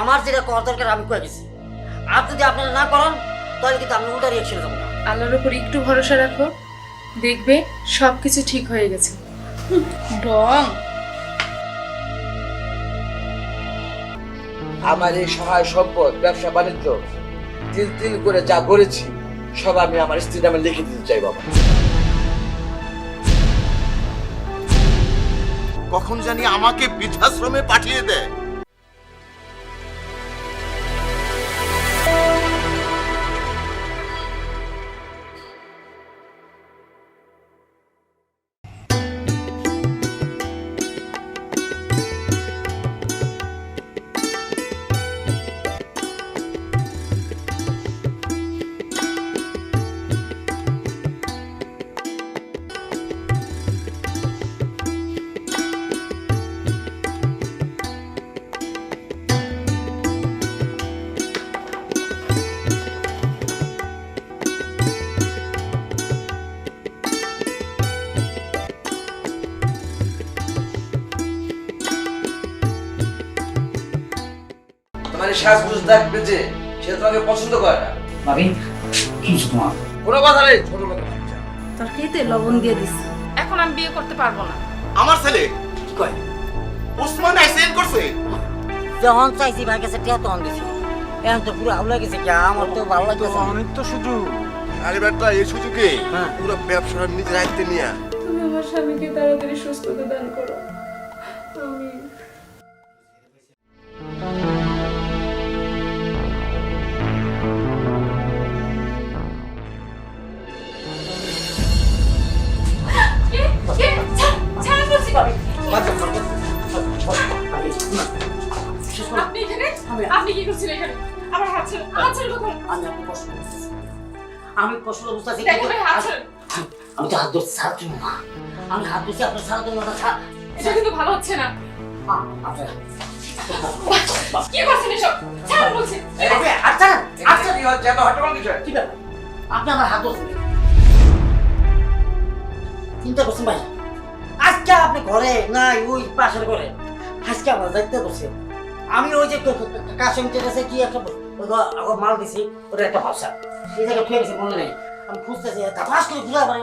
আমার যেটা করার দরকার আমি কয়ে গেছি। আর যদি আপনারা না করেন তাহলে কিন্তু আমি উল্টা রিয়েকশনে যাব না। আল্লাহর উপর একটু ভরসা রাখো। দেখবে সব কিছু ঠিক হয়ে গেছে। হুম, আমার এই সহায় সম্পদ ব্যবসা বাণিজ্য তিল তিল করে যা করেছি সব আমি আমার স্ত্রীর নামে লিখে দিতে চাই বাবা। কখন জানি আমাকে বৃদ্ধাশ্রমে পাঠিয়ে দেয়। সাজগুজ দেখবে যে সে তোমাকে পছন্দ করে না। ভাবি কি তোমার? কোনো কথা নেই ছোট কথা তরকারিতে লবণ দিয়ে দিছি। এখন আমি বিয়ে করতে পারব না। আমার ছেলে? কি কয়? ওসমান অ্যাক্সিডেন্ট করছে? যখন চাইছি ভাই কাছে টিয়া তখন দিছি। এখন তো পুরো আউলা গেছে কি আমার তো ভালো লাগতেছে না। অনেক তো সুযোগ আরে বেটা এই সুযোগে হ্যাঁ। পুরো ব্যবসা নিজের দায়িত্বে নিয়ে তুমি আমার স্বামীকে তাড়াতাড়ি সুস্থতা দান করো। আমি করছেন এখানে? আমার হাত ছেড়ে হাত ছেড়ে কথা আমি আপনি কষ্ট আমি কষ্ট বুঝতেছি দেখো ভাই হাত ছেড়ে। আমি তো হাত ধরছি ছাড় তুমি না। আমি হাত ধরছি আপনার ছাড়া তুমি ওটা ছাড়। এটা কিন্তু ভালো হচ্ছে না। আপনার কি করছেন এসব? ছাড়ুন বলছি। আপনি আচ্ছা আচ্ছা কি হচ্ছে এত হট্টগোল কিসের? কি ব্যাপার? আপনি আমার হাত ধরছেন চিন্তা করছেন ভাই? আজকে আপনি ঘরে নাই ওই পাশের ঘরে। আজকে আমার দায়িত্ব করছে আমি ওই যে কাশ্মীর কাছে কি একটা মাল দিছি ওটা একটা ভাষা সেই জায়গায় গেছে মনে নেই। আমি খুঁজতেছি তাপাস করে খুঁজে আবার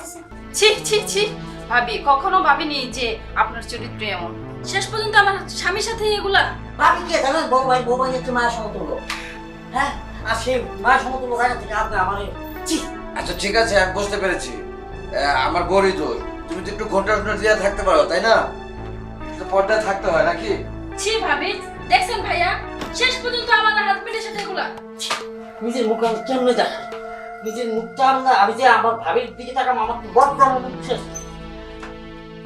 দিছি ছি ছি ছি। ভাবি কখনো ভাবিনি যে আপনার চরিত্র এমন। শেষ পর্যন্ত আমার স্বামীর সাথে এগুলা ভাবি কে জানেন? বউ ভাই বউ ভাই হচ্ছে মায়ের সমতুল্য। হ্যাঁ? আর সেই মায়ের সমতুল্য জায়গা থেকে আপনি আমার ছি। আচ্ছা ঠিক আছে আমি বুঝতে পেরেছি। আমার বড়ই দোষ। তুমি তো একটু ঘণ্টা ঘণ্টা দিয়ে থাকতে পারো তাই না? পর্দায় থাকতে হয় নাকি? ছি ভাবি, দেখছেন ভাইয়া? শেষ পর্যন্ত আমার নিজের মুখ আমি দেখাই নিজের মুখটা আমরা আমি যে আমার ভাবির দিকে তাকাম আমার মুখ শেষ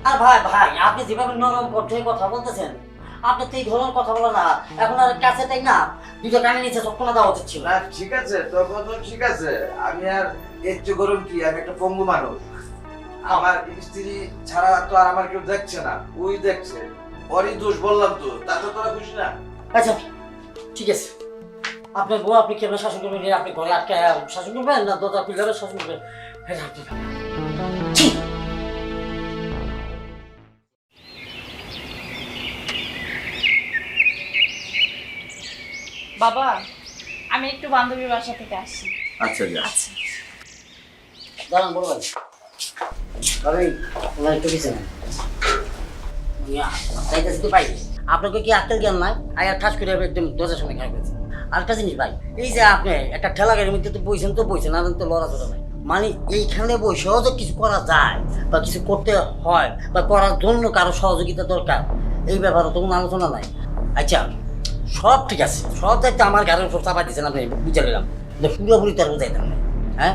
আর ভাই ভাই, আপনি যেভাবে নরম কণ্ঠে কথা বলতেছেন আপনি তো এই ধরনের কথা বলা না। এখন আর কাছে তাই না? দুটো কানে নিচে চক্ষণা দেওয়া উচিত ছিল। না, ঠিক আছে, তোর কথা ঠিক আছে। আমি আর চেয়ে গরম কি? আমি একটা পঙ্গু মানুষ। আমার স্ত্রী ছাড়া তো আর আমার কেউ দেখছে না। ওই দেখছে। ওরই দোষ বললাম তো তাতে তোরা খুশি না? আচ্ছা ঠিক আছে। আপনার বউ আপনি কেমন শাসন করবেন আপনি ঘরে আটকে শাসন করবেন না দরজা পিলারে শাসন করবেন? আপনি বাবা আমি একটু বান্ধবীর বাসা থেকে আসছি। আচ্ছা যা আচ্ছা দাঁড়ান বলবেন তবে ওনার একটু কিছু তো আপনাকে কি আক্কেল জ্ঞান নাই? আয়া ঠাস করে একদম দরজার সামনে খারাপ করেছে আরেকটা জিনিস ভাই এই যে আপনি একটা ঠেলা গাড়ির মধ্যে তো বইছেন তো বইছেন না তো লড়াচড়া নাই মানে এইখানে বই সহজে কিছু করা যায় বা কিছু করতে হয় বা করার জন্য কারও সহযোগিতা দরকার এই ব্যাপারে তো কোনো আলোচনা নাই। আচ্ছা সব ঠিক আছে সব দায়িত্ব আমার গাড়ির উপর চাপা দিয়েছেন আপনি বুঝে নিলাম। পুরোপুরি তো আর বুঝাইতাম না হ্যাঁ?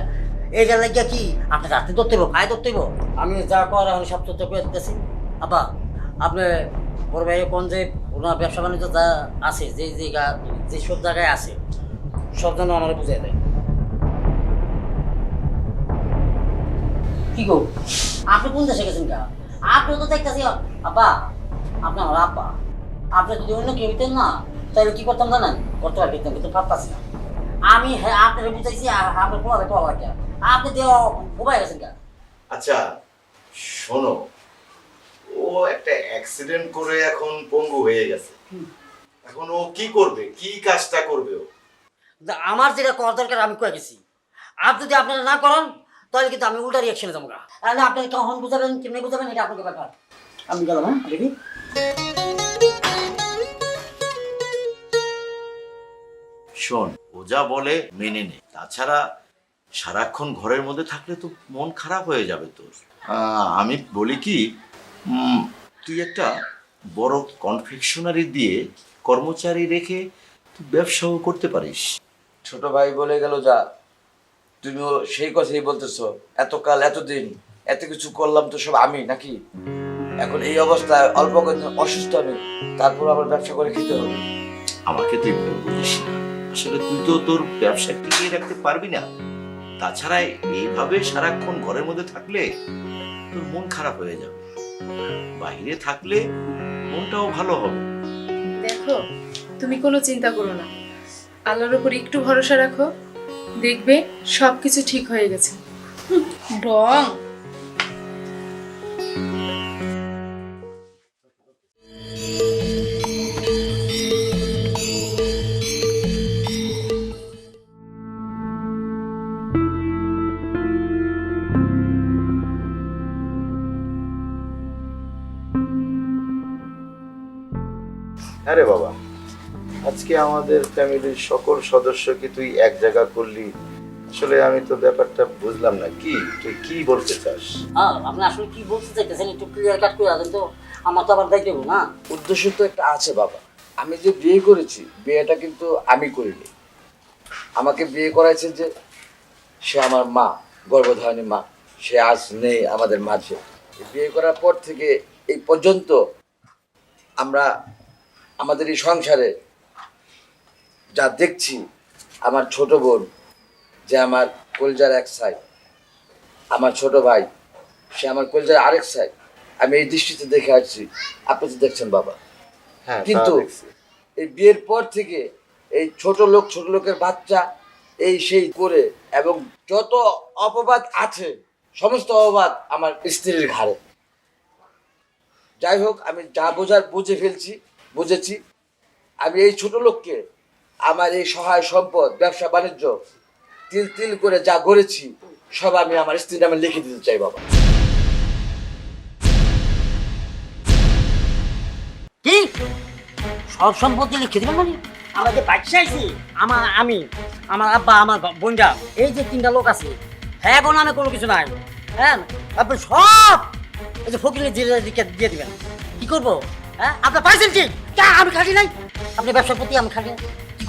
এইটা লাগিয়া কি আপনি রাত্রে ধরতে হইব পায়ে ধরতে হইব? আমি যা কর আমি সব তথ্য করে দিতেছি আপা আপনি বড় ভাই কোন যে ওনার ব্যবসা বাণিজ্য যা আছে, যে যে গা- যে জায়গায় আছে, সব যেন আমার বুঝাই দেয়। কি গো? আপনি কোন দেশে গেছেন গা? আপনি তো দেখতেছি আপা আপনি আমার আপা আপনি যদি অন্য কেউ হইতেন না, তাহলে কি করতাম জানেন? করতে পারবেন কিন্তু পারতাছি না। আমি হ্যাঁ আপনার বুঝাইছি আপনার পোলা দেখো আপনি দিয়ে উপায় গেছেন গা। আচ্ছা শোনো ও একটা অ্যাক্সিডেন্ট করে এখন পঙ্গু হয়ে গেছে। এখন ও কি করবে? কি কাজটা করবে ও? আমার যেটা করার দরকার আমি কয়ে গেছি। আর যদি আপনারা না করেন তাহলে কিন্তু আমি উল্টা রিয়াকশনে যাব না আপনি কখন বুঝাবেন কেমনি বুঝাবেন এটা আপনাকে ব্যাপার। আমি গেলাম হ্যাঁ দেখি। শোন ও যা বলে মেনে নে। তাছাড়া সারাক্ষণ ঘরের মধ্যে থাকলে তো মন খারাপ হয়ে যাবে তোর। আহ, আমি বলি কি তুই একটা বড় কনফেকশনারি দিয়ে কর্মচারী রেখে তুই ব্যবসাও করতে পারিস। ছোট ভাই বলে গেল যা তুমিও সেই কথাই বলতেছো এতকাল এতদিন এত কিছু করলাম তো সব আমি নাকি? এখন এই অবস্থায় অল্প কদিন অসুস্থ আমি তারপর আবার ব্যবসা করে খেতে হবে। আমাকে তুই ভুল বুঝিস না। আসলে তুই তো তোর ব্যবসা টিকিয়ে রাখতে পারবি না। তাছাড়া এইভাবে সারাক্ষণ ঘরের মধ্যে থাকলে তোর মন খারাপ হয়ে যাবে। বাইরে থাকলে মনটাও ভালো হবে। দেখো তুমি কোনো চিন্তা করো না। আল্লাহর উপর একটু ভরসা রাখো দেখবে সব কিছু ঠিক হয়ে গেছে। রং। আমাদের ফ্যামিলির সকল সদস্যকে তুই এক জায়গা করলি আসলে আমি তো ব্যাপারটা বুঝলাম না। কি? তুই কি বলতে চাস? হ্যাঁ আপনি আসলে কি বলতে চাইতেছেন একটু ক্লিয়ার কাট করে দেন তো। আমার তো আবার দায়িত্ব না। উদ্দেশ্য তো একটা আছে বাবা। আমি যে বিয়ে করেছি বিয়েটা কিন্তু আমি করিনি। আমাকে বিয়ে করাইছে যে সে আমার মা গর্ভধারণী মা। সে আজ নেই আমাদের মাঝে। বিয়ে করার পর থেকে এই পর্যন্ত আমরা আমাদের এই সংসারে যা দেখছি আমার ছোট বোন যে আমার কলজার এক সাইড আমার ছোট ভাই সে আমার কলজার আরেক সাইড আমি এই দৃষ্টিতে দেখে আসছি আপনি তো দেখছেন বাবা। হ্যাঁ কিন্তু এই বিয়ের পর থেকে এই ছোট লোক ছোট লোকের বাচ্চা এই সেই করে এবং যত অপবাদ আছে সমস্ত অপবাদ আমার স্ত্রীর ঘাড়ে। যাই হোক আমি যা বোঝার বুঝে ফেলছি বুঝেছি। আমি এই ছোট লোককে আমার এই সহায় সম্পদ ব্যবসা বাণিজ্য তিল তিল করে যা গড়েছি সব আমি আমার স্ত্রীর নামে লিখে দিতে চাই বাবা। কি? সব সম্পত্তি লিখে দিবেন মানে? আমরা যে বাচ্চা আইছি আমার আমি আমার আব্বা আমার বোনটা এই যে তিনটা লোক আছে হ্যাঁ কোনো নামে কোনো কিছু নাই। হ্যাঁ? আপনি সব এই যে ফকিরের জিরে দিকে দিয়ে দিবেন। কি করব? হ্যাঁ? আপনার পাইছেন ঠিক? আমি খাটি নাই। আপনি ব্যবসার প্রতি আমি খাটি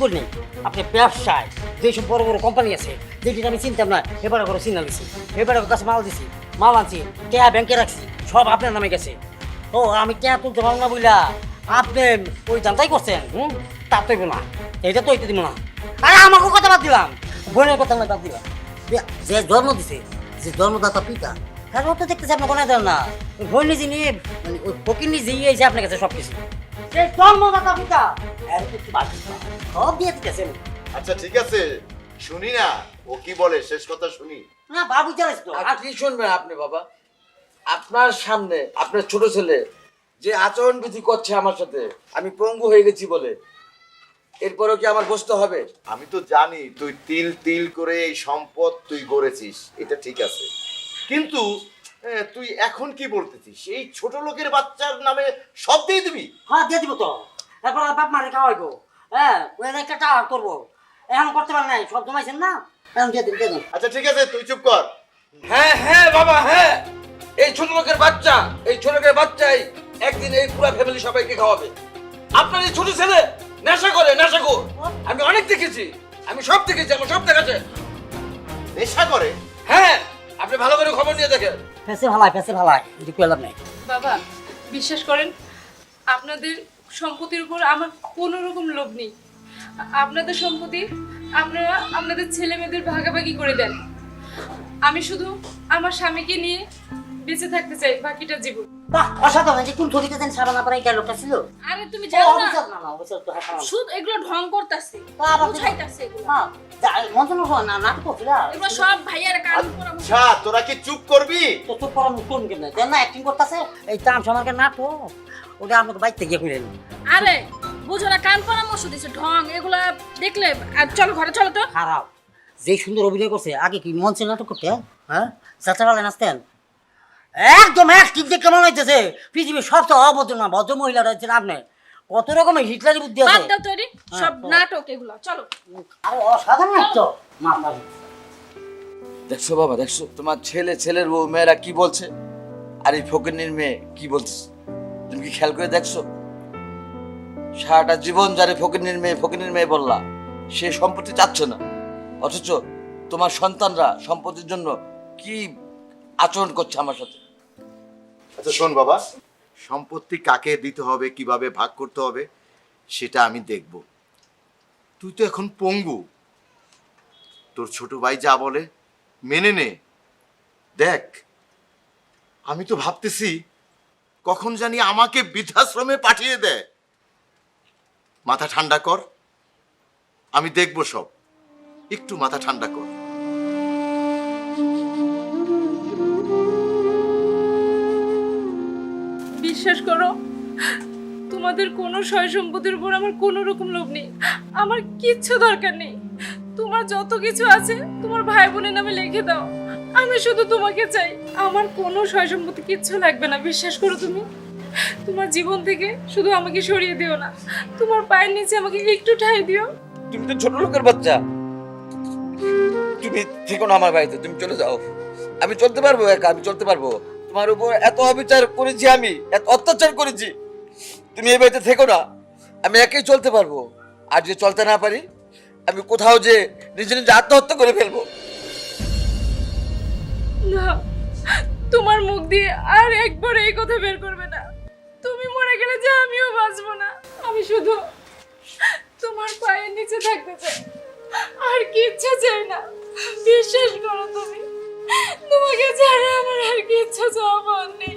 নাই। কি করি আপনি ব্যবসায় যেসব বড় বড় কোম্পানি আছে যেটি আমি চিনতাম না এবারে করে চিনা দিছি এবারে কাছে মাল দিছি, মাল আনছি, টেয়া ব্যাংকে রাখছি, সব আপনার নামে গেছে। ও, আমি টেয়া তুলতে পারব না বুঝলা আপনি ওই জানতাই করছেন, হুম? তা তৈব না। এটা তো দিব না। আরে আমাকে কথা বাদ দিলাম। বোনের কথা না বাদ দিলাম। যে- যে জন্ম দিছে, যে জন্মদাতা পিতা হ্যাঁ তো দেখতেছে আপনি কোনো দেন না। ওই বোন নিজে নিয়ে মানে ওই ফকির নিজে এসে আপনার কাছে সব কিছু যে জন্মদাতা পিতা সব দিয়ে দিতেছেন আচ্ছা ঠিক আছে। শুনি না। ও কি বলে? শেষ কথা শুনি। না বাবু চালিস তো আর কি শুনবেন আপনি বাবা? আপনার সামনে আপনার ছোট ছেলে যে আচরণ বিধি করছে আমার সাথে আমি পঙ্গু হয়ে গেছি বলে এরপরেও কি আমার বসতে হবে? আমি তো জানি তুই তিল তিল করে এই সম্পদ তুই গড়েছিস এটা ঠিক আছে। কিন্তু তুই এখন কি বলতেছিস? এই ছোট লোকের বাচ্চার নামে সব দিয়ে দিবি? হ্যাঁ দিয়ে দিব তো। এরপর আর বাপ মারে খাওয়াইবো। হ্যাঁ ওই একটা টাওয়ার করব। এখন করতে পারেন নাই সব জমাইছেন না? এখন দিয়ে দিন দিয়ে দিন। আচ্ছা ঠিক আছে তুই চুপ কর। হ্যাঁ হ্যাঁ বাবা হ্যাঁ। এই ছোট লোকের বাচ্চা এই ছোট লোকের বাচ্চাই একদিন এই পুরো ফ্যামিলি সবাইকে খাওয়াবে। আপনার এই ছোট ছেলে নেশা করে নেশা কর। আমি অনেক দেখেছি আমি সব দেখেছি আমার সব দেখাচ্ছে। নেশা করে? হ্যাঁ আপনি ভালো করে খবর নিয়ে দেখেন। ফেসে ভালাই ফেসে ভালাই এটি পেলাম নাই। বাবা বিশ্বাস করেন আপনাদের সম্পত্তির উপর আমার কোনো রকম লোভ নেই। আপনাদের সম্পত্তি আপনারা আপনাদের ছেলে মেয়েদের ভাগাভাগি করে দেন। আমি শুধু আমার স্বামীকে নিয়ে বেঁচে থাকতে চাই বাকিটা জীবন। বাহ অসাধারণ যে কোন দেন এই ছিল। আরে তুমি জানো না? না না অবিচার তো হ্যাঁ শুধু এগুলো ঢং করতেছে বাবা, বুঝাইতাছে এগুলো। হ্যাঁ মন্ত্রণ না নাটক করছিল এগুলো সব ভাইয়ার কান পরামর্শ আচ্ছা তোরা কি চুপ করবি? তো চুপ করা মুখ করুন কেন দেন না অ্যাক্টিং করতেছে এই তাম সমারকে নাটক। ওটা আমাকে বাইতে গিয়ে আরে বুঝো না কান পরামর্শ দিছে ঢং এগুলা দেখলে আর চলো ঘরে চলো তো। খারাপ। যে সুন্দর অভিনয় করছে আগে কি মঞ্চে নাটক করতে হ্যাঁ? চাচারালে নাচতেন একদম অ্যাক্টিভ দেখে মনে হইতেছে পৃথিবীর সবচেয়ে অভদ্র না ভদ্র মহিলা রয়েছে আপনি কত রকমের হিটলারি বুদ্ধি বাদ আছে দাও তৈরি সব হ্যাঁ, নাটক এগুলো চলো। আরে অসাধারণ একটা মা পাবি দেখছ বাবা দেখছ? তোমার ছেলে ছেলের বউ মেয়েরা কি বলছে? আর এই ফকিরনির মেয়ে কি বলছে? তুমি কি খেয়াল করে দেখছ? সারাটা জীবন যারে ফকিরনির মেয়ে ফকিরনির মেয়ে বললা সে সম্পত্তি চাচ্ছে না। অথচ তোমার সন্তানরা সম্পত্তির জন্য কি আচরণ করছে আমার সাথে। আচ্ছা শোন বাবা, সম্পত্তি কাকে দিতে হবে, কীভাবে ভাগ করতে হবে, সেটা আমি দেখব। তুই তো এখন পঙ্গু। তোর ছোট ভাই যা বলে, মেনে নে। দেখ, আমি তো ভাবতেছি, কখন জানি আমাকে বৃদ্ধাশ্রমে পাঠিয়ে দেয় মাথা ঠান্ডা কর। আমি দেখব সব। একটু মাথা ঠান্ডা কর। বিশ্বাস করো, তোমাদের কোনো সয় সম্পত্তির উপর আমার কোনো রকম লোভ নেই। আমার কিচ্ছু দরকার নেই। তোমার যত কিছু আছে, তোমার ভাই বোনের নামে লিখে দাও। আমি শুধু তোমাকে চাই, আমার কোনো সয় সম্পত্তি কিচ্ছু লাগবে না, বিশ্বাস করো তুমি? তোমার জীবন থেকে শুধু আমাকে সরিয়ে দিও না। তোমার পায়ের নিচে আমাকে একটু ঠাই দিও। তুমি তো ছোট লোকের বাচ্চা। তুমি থেকো না আমার বাড়িতে, তুমি চলে যাও। আমি চলতে পারব একা, আমি চলতে পারব। তোমার উপর এত অবিচার করেছি আমি, এত অত্যাচার করেছি। তুমি এই বাড়িতে থেকো না, আমি একাই চলতে পারব। আর যে চলতে না পারি, আমি কোথাও যে নিজে নিজে আত্মহত্যা করে ফেলব। না, তোমার মুখ দিয়ে আর একবার এই কথা বের করবে না। তুমি মরে গেলে যে আমিও বাঁচবো না। আমি শুধু তোমার পায়ের নিচে থাকতে চাই। আর কিচ্ছু চাই না। বিশ্বাস করো তুমি। তোমাকে ছাড়া আমার আর কিচ্ছু চাওয়ার নেই।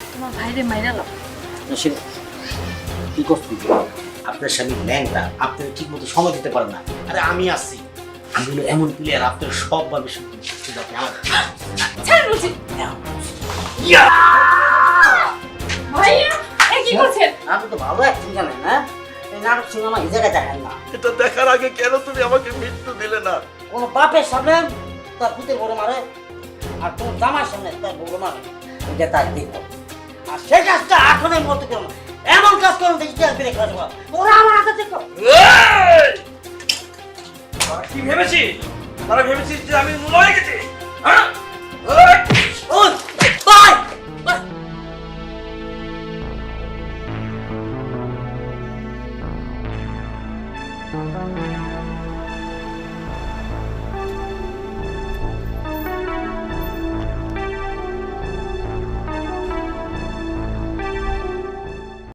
তোমার ভাইরে মাইরালো কি করছি? আপনার স্বামী ল্যাংটা আপনার ঠিক মতো সময় দিতে পারেন না। আরে আমি আছি। আমি হলো এমন প্লেয়ার আপনার সবভাবে সুযোগ আছে আমার ছাড় রুচি। ভাইয়া কি করছেন? আপনি তো ভালো অ্যাক্টিং জানেন হ্যাঁ? এই নাটক সিনেমা এই জায়গায় দেখেন না। এটা দেখার আগে কেন তুমি আমাকে মৃত্যু দিলে না? কোনো বাপের সামনে তার পুতের বড় মারে আর তোমার জামার সামনে তার বড় মারে এটা তার দেখো আর সেই কাজটা এখনই মতো করো এমন কাজ করো দেখি কি আর বেড়ে খাওয়া যাবে। ওরা আমার হাতে দেখো। কি ভেবেছিস? তারা ভেবেছিস যে আমি মরে গেছি? হ্যাঁ?